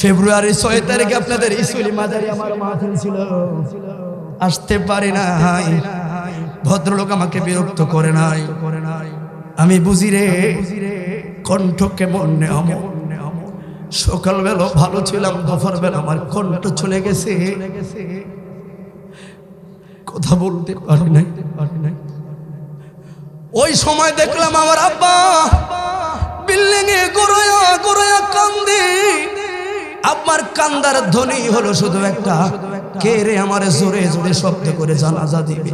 ফেব্রুয়ারি ছয় তারিখে আপনাদের ইসুলি মাজারি আমার মাথায় ছিল। আসতে পারি নাই। ভদ্রলোক আমাকে বিরক্ত করে নাই। করে নাই আমি বুঝি রে, কণ্ঠ কেমন সকালবেলা ভালো ছিলাম দুপুর বেলা আমার কণ্ঠ চলে গেছে। কথা বলতে পারি নাই। ওই সময় দেখলাম আমার আব্বা বিল্ডিং এ গড়ায়া গড়ায়া কান্দে। আপনার কান্দার ধ্বনি হলো শুধু একটা। কে রে আমার জোরে জোরে শব্দ করে জানাজা দিবে?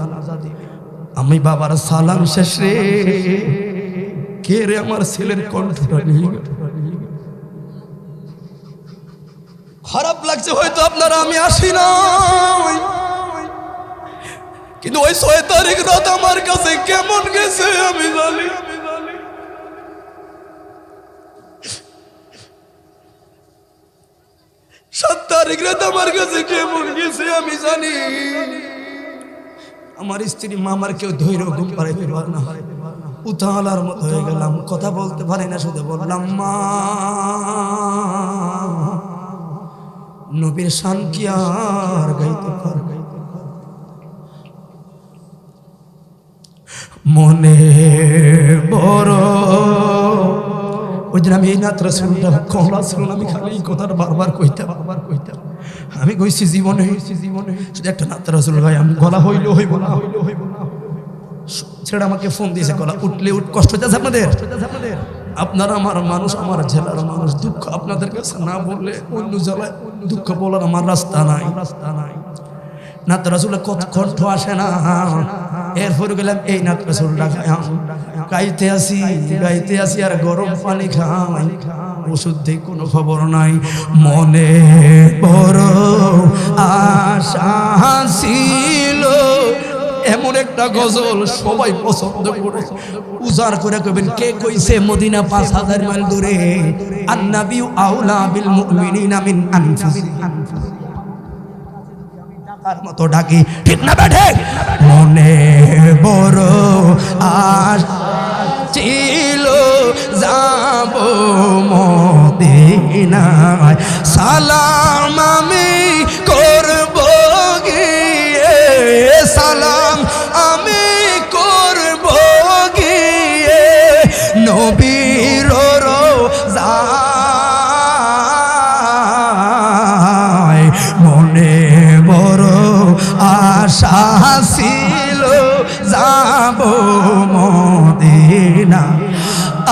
আমি বাবার সালাম শেষ রে। কে রে আমার ছেলের কণ্ঠটা নিয়ে খারাপ লাগছে হয়তো আপনারা, আমি আসি না কিন্তু ওই ছয় তারিখ রাত আমার কাছে কেমন গেছে আমি জানি। সাত তারিখ রাত আমার কাছে কেমন গেছে আমি জানি। আমার স্ত্রী মামার কেউ ধৈর্য ঘুম পাড়াইতে পারে না। উতালার মতো হয়ে গেলাম, কথা বলতে পারি না, শুধু বললাম, মা, নবীর শান কি আর গাইতে পার মনে আমি কথাটা বারবার বারবার আমি কইছি, জীবনে জীবনে শুধু একটা শুন ভাই আমি গলা হইল হইব না। হইল হইব না ছেলেটা আমাকে ফোন দিয়েছে, গলা উঠলে উঠ, কষ্ট হচ্ছে আপনাদের? আপনারা আমার মানুষ, আমার জেলার মানুষ, দুঃখ আপনাদের কাছে না বললে অন্য জেলায় দুঃখ বলার আমার রাস্তা নাই রাস্তা নাই। নাত রাসুল কণ্ঠ আসে না। এরপরে গেলাম, এই নাত রাসুলটা গাইতে আসি গাইতে আসি, আর গরম পানি খাই। ওষুধ কোনো খবর নাই। মনে বড় আশা ছিল এমন একটা গজল সবাই পছন্দ করে। উজার করে কবেন কে কইছে মদিনা পাঁচ হাজার মাইল দূরে? আন্নাবি আউলা বিল মুমিনিনা মিন আনফুসিহিম। তার মতো ডাকি ঠিক না বেঠে মনে বড় আশ ছিল যাব মদিনায়। সালাম আমি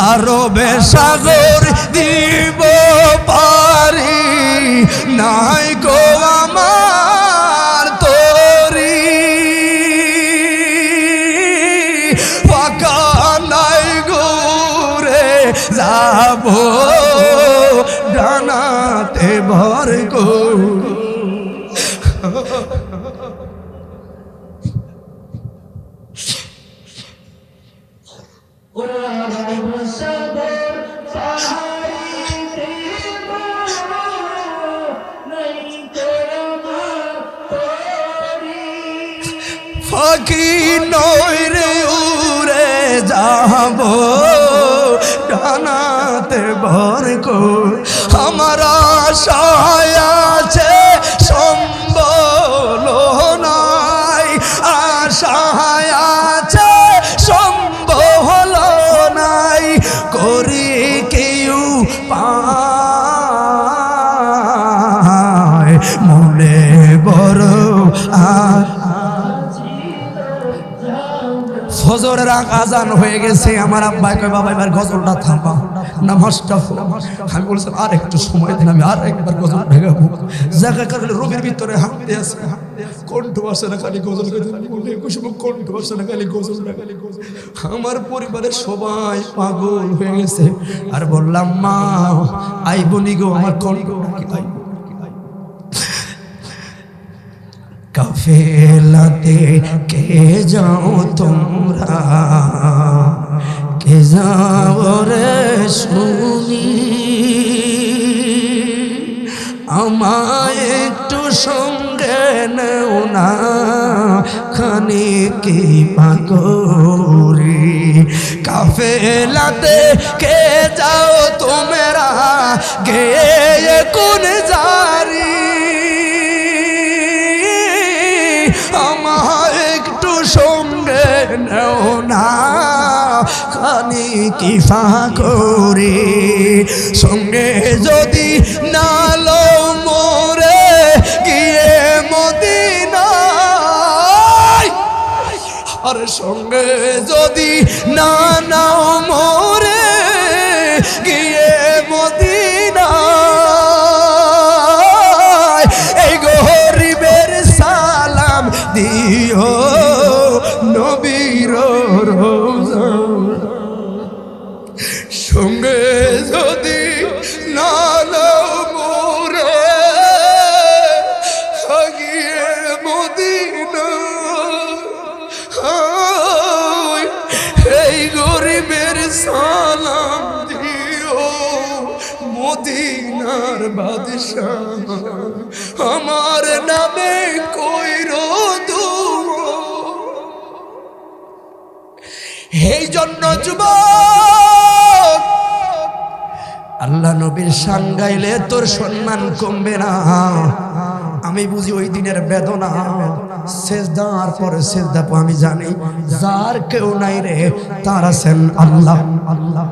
আরও বেসাগর দিব পারি। নাই গো আমার তোরি। পাকা নাই গোরে যাব। ডানাতে ভর গরু ফাঁকি নয় রে উড়ে যাব। মনে বড় আর আজান হয়ে গেছে। আমার আব্বাই কয়, বাবা, এবার গজলটা থামা নামাজটা আমি বলছিলাম, আর একটু সময় দিন, আমি আর একবার গজল ভেগাবো জায়গা কারণে ভিতরে হাঁটতে আছে কণ্ঠ আসে না খালি গজল কণ্ঠ আসে না খালি গজল আমার পরিবারের সবাই পাগল হয়ে গেছে। আর বললাম, মা আইবনি গো, আমার কণ্ঠ কাফেলাতে কে যাও তোমরা? কে যাও রে শুনি? আমায় একটু সঙ্গে নেও না খানি কি পাকরি কাফেলাতে কে যাও তোমরা? গে কোন আমার একটু সঙ্গে নেও না। খানি কি করে। সঙ্গে যদি নালো মোরে, গিয়ে মদিনায়। আর সঙ্গে যদি না নাও মোরে, গিয়ে মদিনার বাদশাহ। আমার নামে কইর এই জন্য যুবক, আল্লাহ নবীর শান গাইলে তোর সম্মান কমবে না। আমি বুঝি ওই দিনের বেদনা। শেষদার পরে শেষদা আমি জানি। যার কেউ নাই রে, তার আছেন আল্লাহ আল্লাহ।